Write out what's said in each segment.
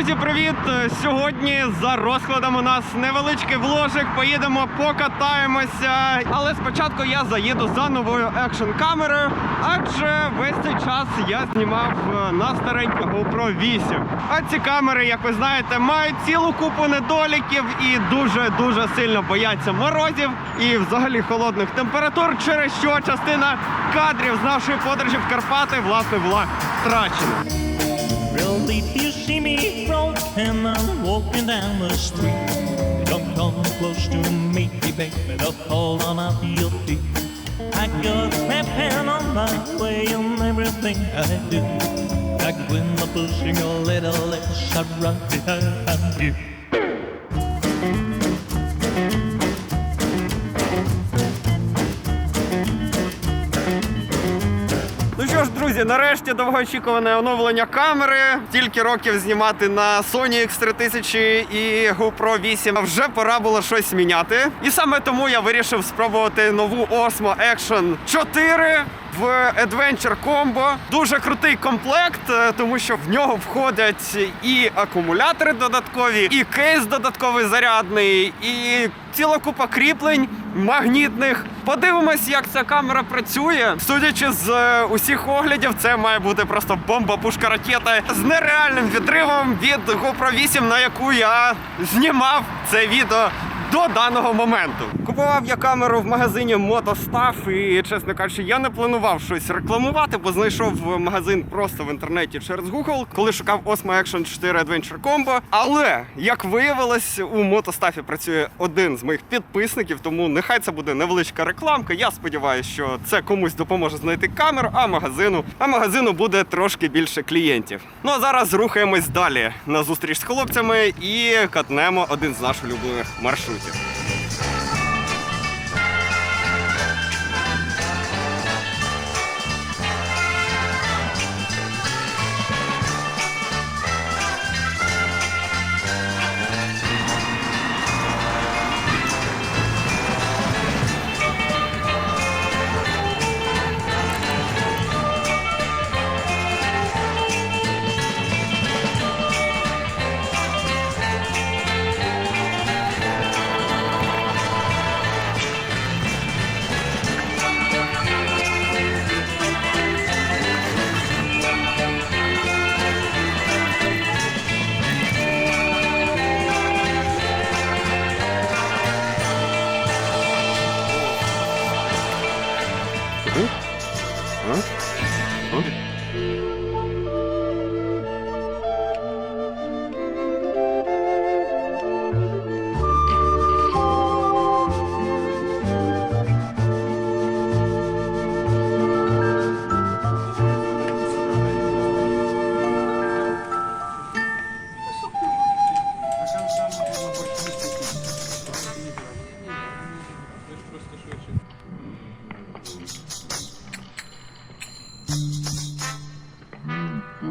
Друзі, привіт! Сьогодні за розкладом у нас невеличкий вложик. Поїдемо, покатаємося. Але спочатку я заїду за новою екшн камерою, адже весь цей час я знімав е, на стареньку GoPro 8. А ці камери, як ви знаєте, мають цілу купу недоліків і дуже дуже сильно бояться морозів і взагалі холодних температур, через що частина кадрів з нашої подорожі в Карпати власне була втрачена. Walking down the street. Don't come close to me, baby. Don't fall on your feet. I got my pen on my way on everything I do. Like when I'm pushing a little less, I run behind you. Друзі, нарешті довгоочікуване оновлення камери. Тільки років знімати на Sony X3000 і GoPro 8. А Вже пора було щось міняти. І саме тому я вирішив спробувати нову Osmo Action 4 в Adventure Combo. Дуже крутий комплект, е, тому що в нього входять і акумулятори додаткові, і кейс додатковий зарядний, і ціла купа кріплень магнітних. Подивимось, як ця камера працює. Судячи з е, усіх оглядів, це має бути просто бомба, пушка, ракета з нереальним відривом від GoPro 8, на яку я знімав це відео. До даного моменту купував я камеру в магазині Мотостав, і чесно кажучи, я не планував щось рекламувати, бо знайшов магазин просто в інтернеті через Google, коли шукав Osmo Action 4 Adventure Combo. Але як виявилось, у мотостафі працює один з моїх підписників, тому нехай це буде невеличка рекламка. Я сподіваюся, що це комусь допоможе знайти камеру, а магазину, а магазину буде трошки більше клієнтів. Ну а зараз рухаємось далі на зустріч з хлопцями і катнемо один з наших улюблених маршрутів. Дякуйте. Ми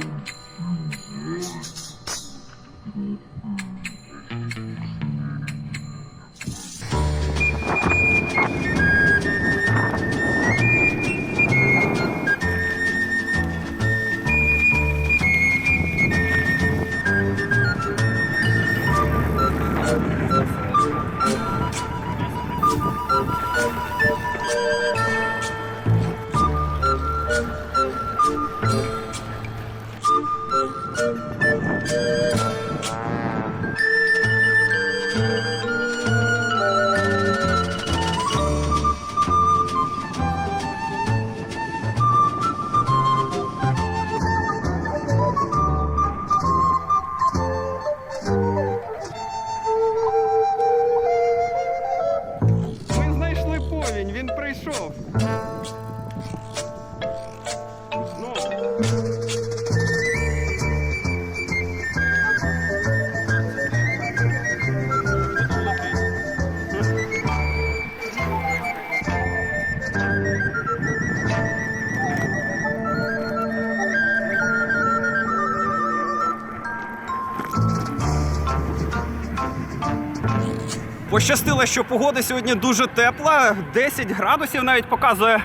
Пощастило, що погода сьогодні дуже тепла, 10 градусів навіть показує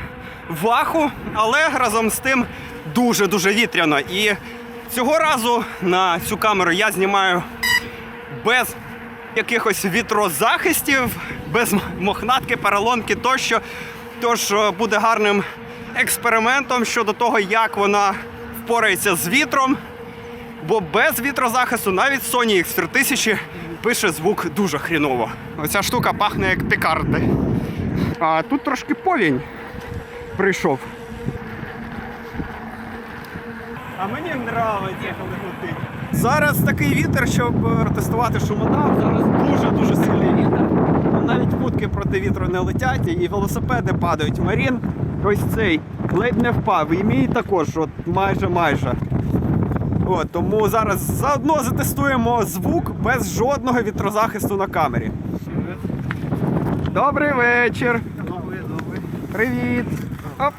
ваху, але разом з тим дуже-дуже вітряно. І Цього разу на цю камеру я знімаю без якихось вітрозахистів, без мохнатки, поролонки тощо. Тож е, буде гарним експериментом щодо того, як вона впорається з вітром. Бо без вітрозахисту навіть Sony X3000 пише звук дуже хріново. Оця штука пахне як пікарди. А тут трошки повінь прийшов. А мені нравиться, коли летить. Зараз такий вітер, щоб е, протестувати шумодав. Зараз дуже-дуже сильний вітер. Навіть кутки проти вітру не летять, і велосипеди падають. Марін ось цей ледь не впав. І мій також, от майже майже. От, тому зараз заодно затестуємо звук без жодного вітрозахисту на камері. Добрий вечір. Добрий, добрий. Привіт. Оп.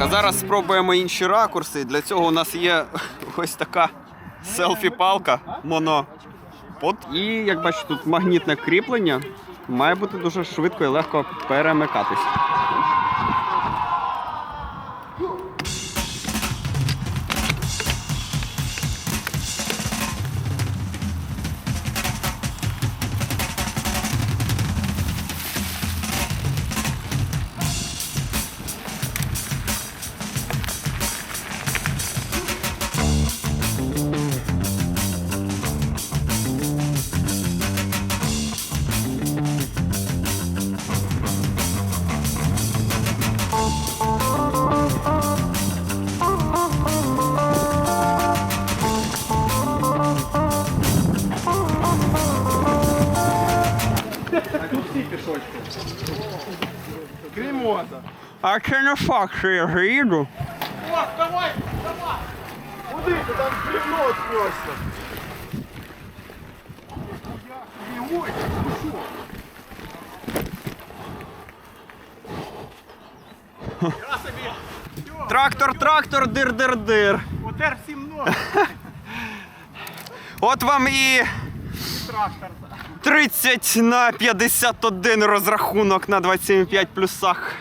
А зараз спробуємо інші ракурси. Для цього у нас є ось така селфі-палка монопод. І як бачите, тут магнітне кріплення. Має бути дуже швидко і легко перемикатись. Крімота. А це не факт, що я вже їду. О, давай, давай. Куди ти там бревно снесся? Ой, ну що? Я собі. Трактор, трактор, дир-дир-дир. Отер всім ног. От вам і Трактор. 30 на 51 розрахунок на 27,5 плюсах.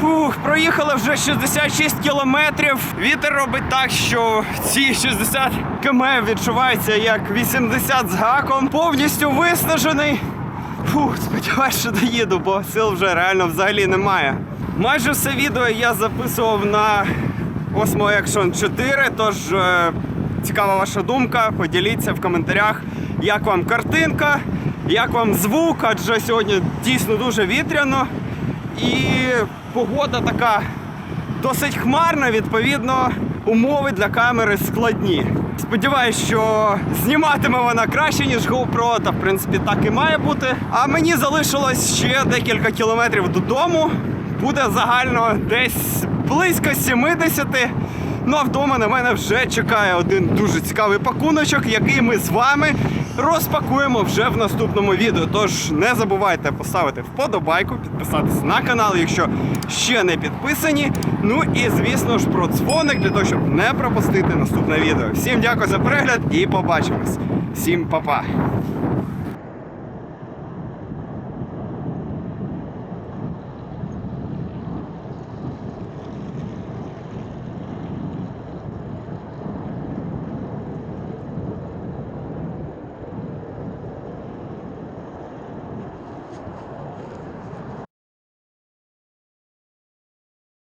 Фух, проїхали вже 66 кілометрів. Вітер робить так, що ці 60 км відчуваються як 80 з гаком. Повністю виснажений. Фух, сподіваюсь, що доїду, бо сил вже реально взагалі немає. Майже все відео я записував на Osmo Action 4, тож е, цікава ваша думка. Поділіться в коментарях, як вам картинка, як вам звук, адже сьогодні дійсно дуже вітряно. І погода така досить хмарна, відповідно, умови для камери складні. Сподіваюсь, що зніматиме вона краще, ніж GoPro, та в принципі так і має бути. А мені залишилось ще декілька кілометрів додому. Буде загально десь близько 70. Ну а вдома на мене вже чекає один дуже цікавий пакуночок, який ми з вами розпакуємо вже в наступному відео. Тож не забувайте поставити вподобайку, підписатися на канал, якщо ще не підписані. Ну і звісно ж про дзвоник для того, щоб не пропустити наступне відео. Всім дякую за перегляд і побачимось. Всім па-па!